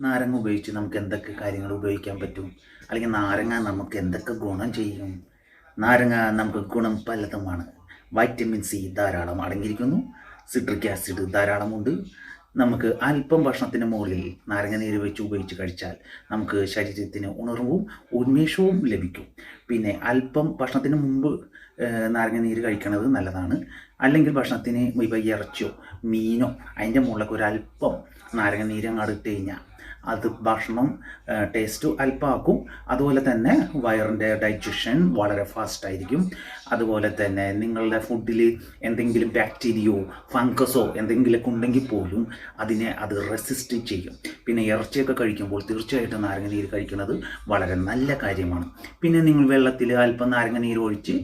നാരങ്ങ ഉപയോഗിച്ച് നമുക്ക് എന്തൊക്കെ കാര്യങ്ങൾ ഉപയോഗിക്കാൻ പറ്റും? അല്ലെങ്കിൽ നാരങ്ങ നമുക്ക് എന്തൊക്കെ ഗുണം ചെയ്യും? നാരങ്ങ നമുക്ക് ഗുണം പലതുമാണ്. വൈറ്റമിൻ സി ധാരാളം അടങ്ങിയിരിക്കുന്നു. സിട്രിക് ആസിഡ് ധാരാളമുണ്ട്. നമുക്ക് അല്പം ഭക്ഷണത്തിന് മുകളിൽ നാരങ്ങ നീര് വെച്ച് ഉപയോഗിച്ച് കഴിച്ചാൽ നമുക്ക് ശരീരത്തിന് ഉണർവും ഉന്മേഷവും ലഭിക്കും. പിന്നെ അല്പം ഭക്ഷണത്തിന് മുമ്പ് നാരങ്ങ നീര് കഴിക്കുന്നത് നല്ലതാണ്. അല്ലെങ്കിൽ ഭക്ഷണത്തിന് ഇപ്പോൾ ഇറച്ചിയോ മീനോ അതിന്റെ മുകളിലൊക്കെ ഒരു അല്പം നാരങ്ങ നീര് ഇട്ട് കഴിഞ്ഞാൽ അത് ഭക്ഷണം ടേസ്റ്റ് അല്പമാക്കും അതുപോലെ തന്നെ വയറിന്റെ ഡൈജഷൻ വളരെ ഫാസ്റ്റ് ആയിരിക്കും. അതുപോലെ തന്നെ നിങ്ങളുടെ ഫുഡിൽ എന്തെങ്കിലും ബാക്ടീരിയോ ഫംഗസോ എന്തെങ്കിലുമൊക്കെ ഉണ്ടെങ്കിൽ പോലും അതിനെ അത് റെസിസ്റ്റ് ചെയ്യും. പിന്നെ ഇറച്ചിയൊക്കെ കഴിക്കുമ്പോൾ തീർച്ചയായിട്ടും നാരങ്ങ നീര് കഴിക്കുന്നത് വളരെ നല്ല കാര്യമാണ്. പിന്നെ നിങ്ങൾ വെള്ളത്തിൽ അല്പം നാരങ്ങ നീര് ഒഴിച്ച്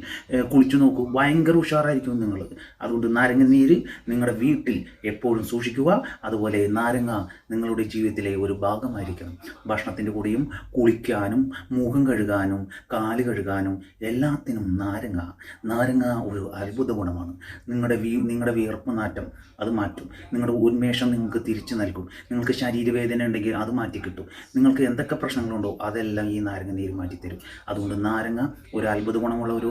കുളിച്ചു നോക്കൂ. ഭയങ്കര ഉഷാറായിരിക്കും നിങ്ങൾ അതുകൊണ്ട് നാരങ്ങ നീര് നിങ്ങളുടെ വീട്ടിൽ എപ്പോഴും സൂക്ഷിക്കുക. അതുപോലെ നാരങ്ങ നിങ്ങളുടെ ജീവിതത്തിലെ ഒരു ഭാഗമായിരിക്കണം ഭക്ഷണത്തിന്റെ കൂടെയും കുളിക്കാനും മുഖം കഴുകാനും കാൽ കഴുകാനും എല്ലാത്തിനും നാരങ്ങ. നാരങ്ങ ഒരു അത്ഭുത ഗുണമാണ്. നിങ്ങളുടെ വീ നിങ്ങളുടെ വിയർപ്പ് നാറ്റം അത് മാറ്റും. നിങ്ങളുടെ ഉന്മേഷം നിങ്ങൾക്ക് തിരിച്ചു നൽകും. നിങ്ങൾക്ക് ശരീരവേദന ഉണ്ടെങ്കിൽ അത് മാറ്റി കിട്ടും. നിങ്ങൾക്ക് എന്തൊക്കെ പ്രശ്നങ്ങളുണ്ടോ അതെല്ലാം ഈ നാരങ്ങ നീര് മാറ്റിത്തരും. അതുകൊണ്ട് നാരങ്ങ ഒരു അത്ഭുത ഗുണമുള്ള ഒരു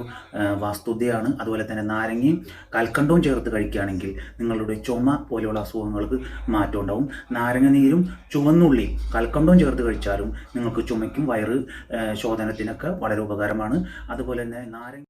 വാസ്തുതയാണ്. അതുപോലെ തന്നെ നാരങ്ങയും കൽക്കണ്ടവും ചേർത്ത് കഴിക്കുകയാണെങ്കിൽ നിങ്ങളുടെ ചുമ പോലെയുള്ള അസുഖങ്ങൾക്ക് മാറ്റം ഉണ്ടാവും. നാരങ്ങ നീരും ചുവന്നുള്ളി കൽക്കണ്ടവും ചേർത്ത് കഴിച്ചാലും നിങ്ങൾക്ക് ചുമയ്ക്കും വയറ് ശോധനത്തിനൊക്കെ വളരെ ഉപകാരമാണ്. അതുപോലെ തന്നെ നാരങ്ങ